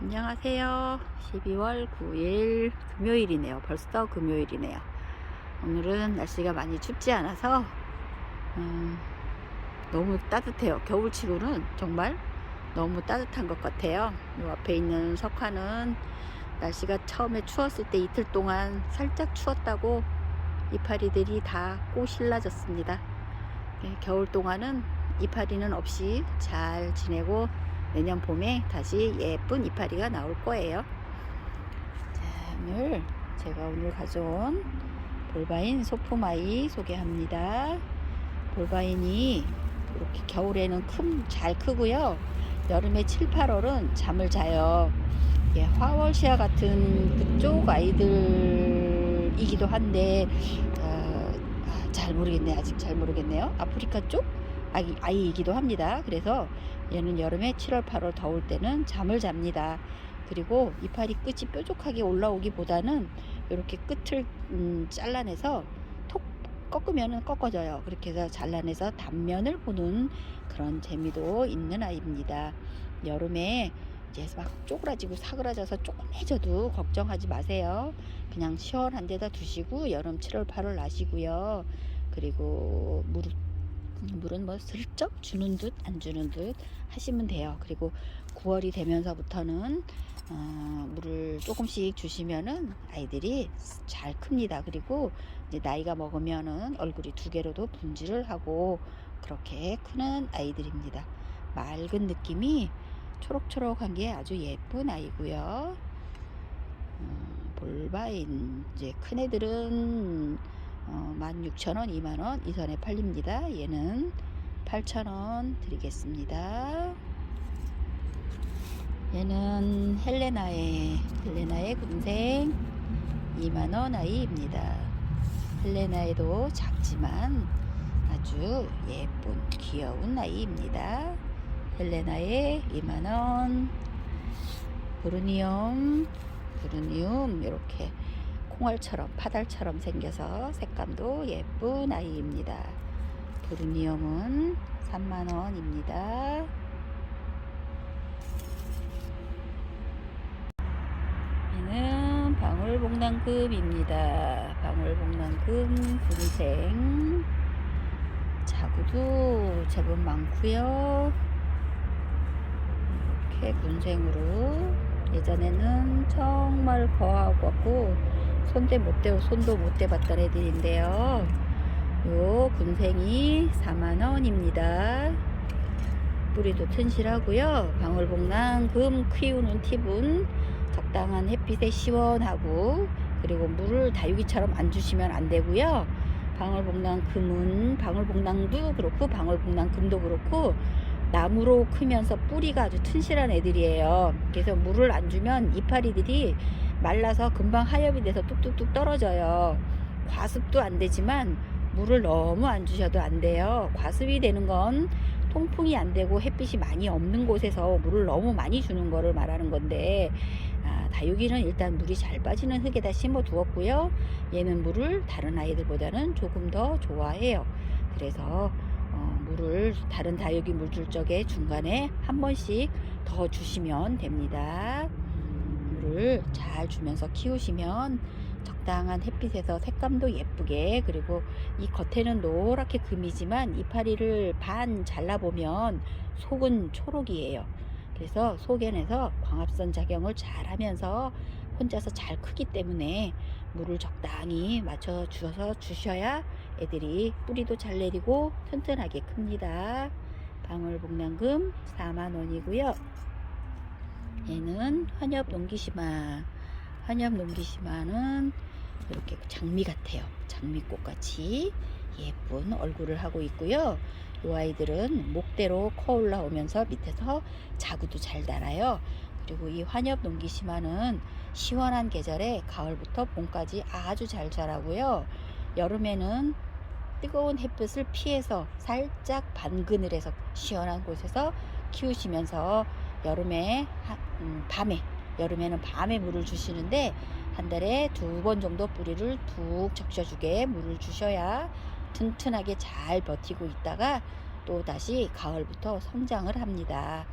안녕하세요. 12월 9일 금요일이네요. 벌써 금요일이네요. 오늘은 날씨가 많이 춥지 않아서 음, 너무 따뜻해요. 겨울치고는 정말 너무 따뜻한 것 같아요. 이 앞에 있는 석화는 날씨가 처음에 추웠을 때 이틀 동안 살짝 추웠다고 이파리들이 다 꼬실라졌습니다. 네, 겨울 동안은 이파리는 없이 잘 지내고 내년 봄에 다시 예쁜 이파리가 나올 거예요. 자, 오늘 제가 오늘 가져온 볼바인 소품아이 소개합니다. 볼바인이 이렇게 겨울에는 큰, 잘 크고요. 여름에 7, 8월은 잠을 자요. 예, 화월시아 같은 그쪽 아이들이기도 한데 어, 아, 잘 모르겠네 아직 잘 모르겠네요. 아프리카 쪽 아이, 아이이기도 합니다. 그래서 얘는 여름에 7월, 8월 더울 때는 잠을 잡니다. 그리고 이파리 끝이 뾰족하게 올라오기보다는 이렇게 끝을 음, 잘라내서 톡 꺾으면 꺾어져요. 그렇게 해서 잘라내서 단면을 보는 그런 재미도 있는 아이입니다. 여름에 이제 막 쪼그라지고 사그라져서 조금해져도 걱정하지 마세요. 그냥 시원한 데다 두시고 여름 7월, 8월 나시고요. 그리고 무릎 물은 뭐 슬쩍 주는 듯 안 주는 듯 하시면 돼요. 그리고 9월이 되면서부터는 어, 물을 조금씩 주시면은 아이들이 잘 큽니다. 그리고 이제 나이가 먹으면은 얼굴이 두 개로도 분질을 하고 그렇게 크는 아이들입니다. 맑은 느낌이 초록초록한 게 아주 예쁜 아이고요. 음, 볼바인 이제 큰 애들은 어, 16,000원, 2만원 이 선에 팔립니다. 얘는 8,000원 드리겠습니다. 얘는 헬레나의 헬레나의 군생 2만원 아이입니다. 헬레나에도 작지만 아주 예쁜 귀여운 아이입니다. 헬레나의 2만원 브루니움 브루니움 이렇게 콩알처럼 파달처럼 생겨서 색감도 예쁜 아이입니다. 브루니엄은 3만원입니다. 얘는 방울복랑금입니다. 방울복랑금 군생 자구도 제법 많고요. 이렇게 군생으로 예전에는 정말 거하고 손대 못 대고 손도 못 대봤던 애들인데요. 요 군생이 4만원입니다. 뿌리도 튼실하고요. 방울복랑 금 키우는 팁은 적당한 햇빛에 시원하고 그리고 물을 다육이처럼 안 주시면 안 되고요. 방울복랑 금은 방울복랑도 그렇고 방울복랑 금도 그렇고 나무로 크면서 뿌리가 아주 튼실한 애들이에요. 그래서 물을 안 주면 이파리들이 말라서 금방 하엽이 돼서 뚝뚝뚝 떨어져요. 과습도 안 되지만 물을 너무 안 주셔도 안 돼요. 과습이 되는 건 통풍이 안 되고 햇빛이 많이 없는 곳에서 물을 너무 많이 주는 거를 말하는 건데 아, 다육이는 일단 물이 잘 빠지는 흙에다 심어 두었고요. 얘는 물을 다른 아이들보다는 조금 더 좋아해요. 그래서 어, 물을 다른 다육이 물 줄 적에 중간에 한 번씩 더 주시면 됩니다. 물을 잘 주면서 키우시면 적당한 햇빛에서 색감도 예쁘게 그리고 이 겉에는 노랗게 금이지만 이파리를 반 잘라보면 속은 초록이에요. 그래서 속엔에서 광합선 작용을 잘 하면서 혼자서 잘 크기 때문에 물을 적당히 맞춰 주셔서 주셔야 애들이 뿌리도 잘 내리고 튼튼하게 큽니다. 방울복랑금 4만원이고요. 얘는 환엽 농기시마. 환엽 농기시마는 이렇게 장미 같아요. 장미꽃 같이 예쁜 얼굴을 하고 있고요. 이 아이들은 목대로 커 올라오면서 밑에서 자구도 잘 달아요. 그리고 이 환엽 농기시마는 시원한 계절에 가을부터 봄까지 아주 잘 자라고요. 여름에는 뜨거운 햇빛을 피해서 살짝 반그늘에서 시원한 곳에서 키우시면서 여름에 하- 음, 밤에 여름에는 밤에 물을 주시는데 한 달에 두 번 정도 뿌리를 툭 적셔주게 물을 주셔야 튼튼하게 잘 버티고 있다가 또 다시 가을부터 성장을 합니다.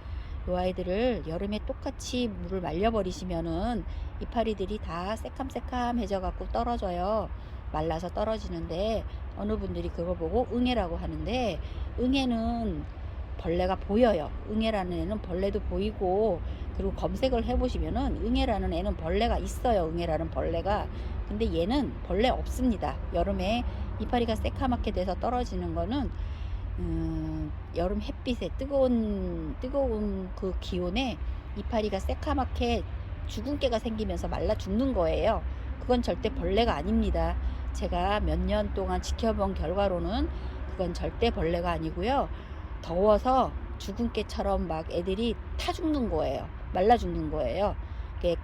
요 아이들을 여름에 똑같이 물을 말려버리시면은 이파리들이 다 새캄새캄해져 갖고 떨어져요. 말라서 떨어지는데 어느 분들이 그걸 보고 응애라고 하는데 응애는 벌레가 보여요. 응애라는 애는 벌레도 보이고 그리고 검색을 해보시면은 응애라는 애는 벌레가 있어요. 응애라는 벌레가 근데 얘는 벌레 없습니다. 여름에 이파리가 새카맣게 돼서 떨어지는 거는 음, 여름 햇빛에 뜨거운 뜨거운 그 기온에 이파리가 새카맣게 죽은 깨가 생기면서 말라 죽는 거예요. 그건 절대 벌레가 아닙니다. 제가 몇 년 동안 지켜본 결과로는 그건 절대 벌레가 아니고요. 더워서 죽은 깨처럼 막 애들이 타 죽는 거예요. 말라 죽는 거예요.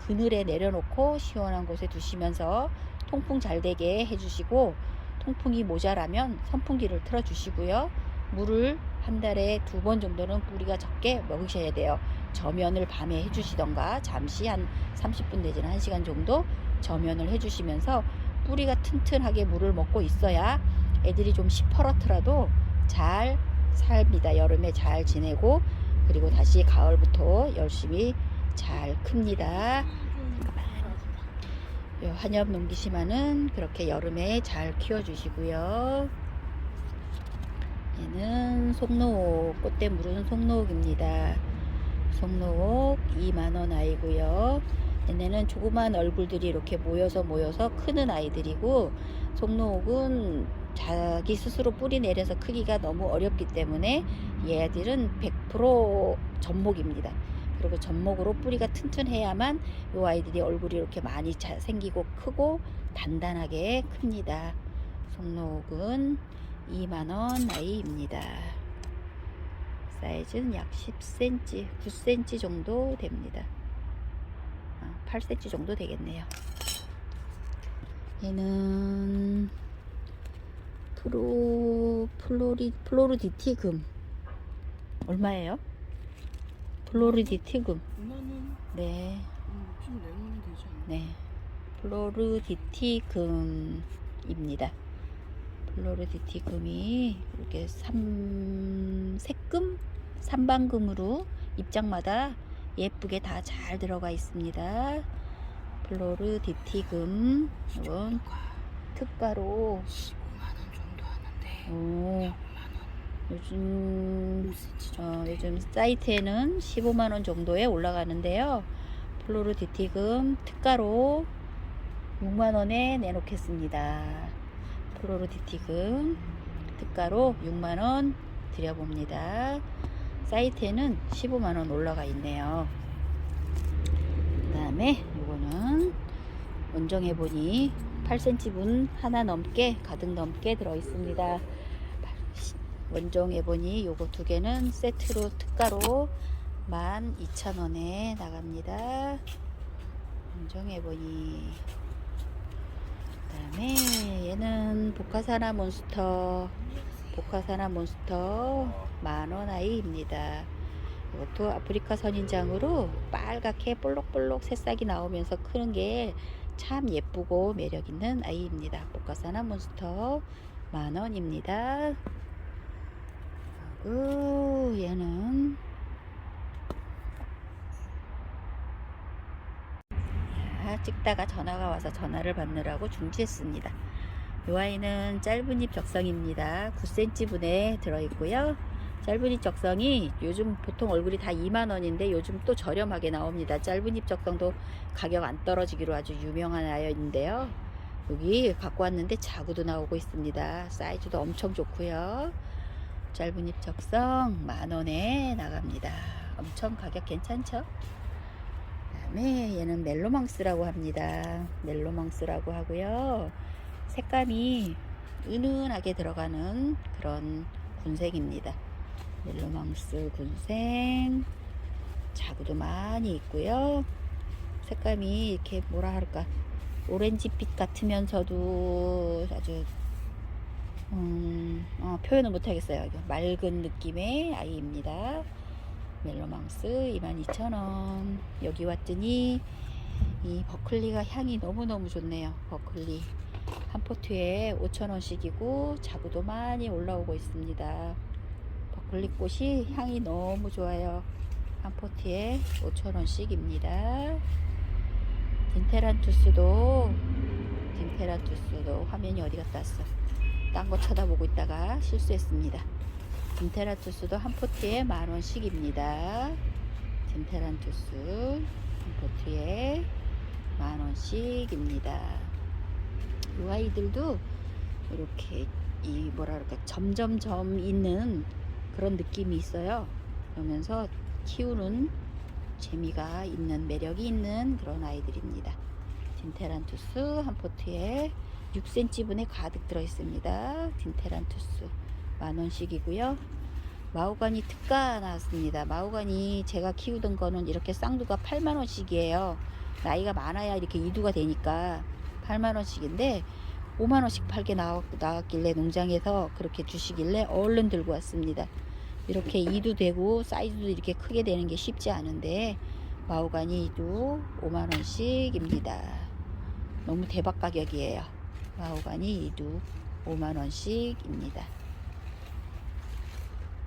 그늘에 내려놓고 시원한 곳에 두시면서 통풍 잘 되게 해주시고 통풍이 모자라면 선풍기를 틀어주시고요. 물을 한 달에 두 번 정도는 뿌리가 적게 먹으셔야 돼요. 저면을 밤에 해주시던가 잠시 한 30분 내지는 1시간 정도 저면을 해주시면서 뿌리가 튼튼하게 물을 먹고 있어야 애들이 좀 시퍼렇더라도 잘 삽니다. 여름에 잘 지내고 그리고 다시 가을부터 열심히 잘 큽니다. 요 한엽 농기시마는 그렇게 여름에 잘 키워주시고요. 얘는 속노옥, 꽃대 물은 속노옥입니다. 속노옥 2만원 아이고요. 얘네는 조그만 얼굴들이 이렇게 모여서 모여서 크는 아이들이고 속노옥은 자기 스스로 뿌리 내려서 크기가 너무 어렵기 때문에 얘들은 100% 접목입니다. 그리고 접목으로 뿌리가 튼튼해야만 이 아이들이 얼굴이 이렇게 많이 잘 생기고 크고 단단하게 큽니다. 속노옥은 2만원 아이입니다. 사이즈는 약 10cm, 9cm 정도 됩니다. 8cm 정도 되겠네요. 얘는 프로 플로리 플로르디티금 얼마예요? 플로르디티금 5만원 네, 않나? 네. 플로르디티금입니다. 플로르디티금이 이렇게 삼 색금 삼방금으로 입장마다 예쁘게 다 잘 들어가 있습니다. 플로르디티금 이건 특가로 오, 5만원 요즘 5cm 정도 어, 돼. 요즘 사이트에는 15만 원 정도에 올라가는데요. 플로르 디티금 특가로 6만 원에 내놓겠습니다. 플로르 디티금 특가로 6만 원 드려봅니다. 사이트에는 15만 원 올라가 있네요. 그다음에 요거는 원정해 보니 8cm 분 하나 넘게 가득 넘게 들어 있습니다. 원종 에보니 요거 두 개는 세트로 특가로 12,000원에 나갑니다. 원종 에보니 그다음에 얘는 보카사나 몬스터 보카사나 몬스터 만원 아이입니다. 이것도 아프리카 선인장으로 빨갛게 볼록볼록 새싹이 나오면서 크는 게 참 예쁘고 매력 있는 아이입니다. 보카사나 몬스터 만원입니다. 하고 얘는 야, 찍다가 전화가 와서 전화를 받느라고 중지했습니다. 이 아이는 짧은 잎 적성입니다. 9cm 분에 들어있고요. 짧은 잎 적성이 요즘 보통 얼굴이 다 2만원인데 요즘 또 저렴하게 나옵니다. 짧은 잎 적성도 가격 안 떨어지기로 아주 유명한 아이인데요. 여기 갖고 왔는데 자구도 나오고 있습니다. 사이즈도 엄청 좋고요. 짧은 잎 적성 만원에 나갑니다. 엄청 가격 괜찮죠? 그다음에 얘는 멜로망스라고 합니다. 멜로망스라고 하고요. 색감이 은은하게 들어가는 그런 군색입니다. 멜로망스 군색 자구도 많이 있고요. 색감이 이렇게 뭐라 할까 오렌지빛 같으면서도 아주 음, 어, 표현을 못하겠어요. 맑은 느낌의 아이입니다. 멜로망스 22,000원. 여기 왔더니 이 버클리가 향이 너무너무 좋네요. 버클리. 한 포트에 5,000원씩이고 자구도 많이 올라오고 있습니다. 버클리 꽃이 향이 너무 좋아요. 한 포트에 5,000원씩입니다. 딘테란투스도 딘테란투스도 화면이 어디 갔다 왔어? 딴 거 쳐다보고 있다가 실수했습니다. 딘테란투스도 한 포트에 만 원씩입니다. 딘테란투스 한 포트에 만 원씩입니다. 이 아이들도 이렇게 이 뭐라 그럴까 점점점 있는 그런 느낌이 있어요. 그러면서 키우는 재미가 있는 매력이 있는 그런 아이들입니다. 딘테란투스 한 포트에 6cm 분에 가득 들어 있습니다. 딘테란투스 만 원씩이고요. 마호가니 특가 나왔습니다. 마호가니 제가 키우던 거는 이렇게 쌍두가 8만 원씩이에요. 나이가 많아야 이렇게 이두가 되니까 8만 원씩인데 5만 원씩 팔게 나왔, 나왔길래 농장에서 그렇게 주시길래 얼른 들고 왔습니다. 이렇게 이두 되고 사이즈도 이렇게 크게 되는 게 쉽지 않은데 마호가니 이두 5만 원씩입니다. 너무 대박 가격이에요. 마호가니 이두 5만 원씩입니다.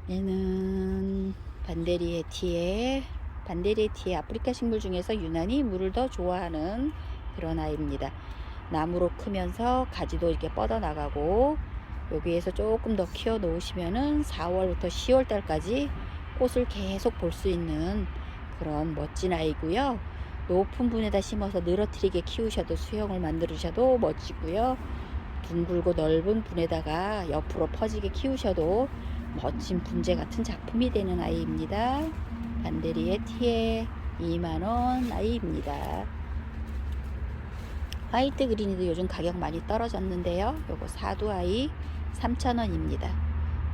얘는 반데리에티에 반데리에티의 아프리카 식물 중에서 유난히 물을 더 좋아하는 그런 아이입니다. 나무로 크면서 가지도 이렇게 뻗어 나가고 여기에서 조금 더 키워 놓으시면은 4월부터 10월 달까지 꽃을 계속 볼 수 있는 그런 멋진 아이고요. 높은 분에다 심어서 늘어뜨리게 키우셔도 수영을 만들으셔도 멋지고요. 둥글고 넓은 분에다가 옆으로 퍼지게 키우셔도 멋진 분재 같은 작품이 되는 아이입니다. 반데리의 티에 2만원 아이입니다. 화이트 그린이도 요즘 가격 많이 떨어졌는데요. 요거 사두아이 3,000원입니다.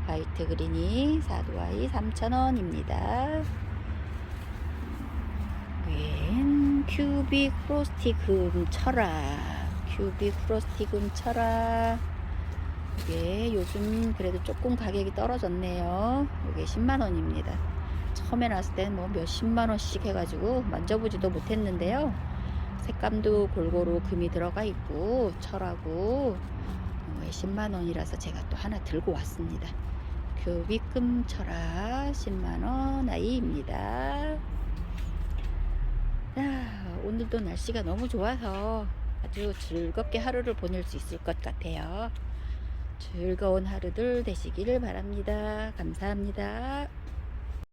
화이트 그린이 사두아이 3,000원입니다. 웬 큐빅 프로스티 금 쳐라. 큐빅 프로스티 금 쳐라. 이게 요즘 그래도 조금 가격이 떨어졌네요. 이게 10만원입니다. 처음에 나왔을 때는 뭐 몇십만원씩 해가지고 만져보지도 못했는데요. 색감도 골고루 금이 들어가 있고 철하고 어, 10만 원이라서 제가 또 하나 들고 왔습니다. 교비금 철화 10만 원 아이입니다. 자, 오늘도 날씨가 너무 좋아서 아주 즐겁게 하루를 보낼 수 있을 것 같아요. 즐거운 하루들 되시기를 바랍니다. 감사합니다.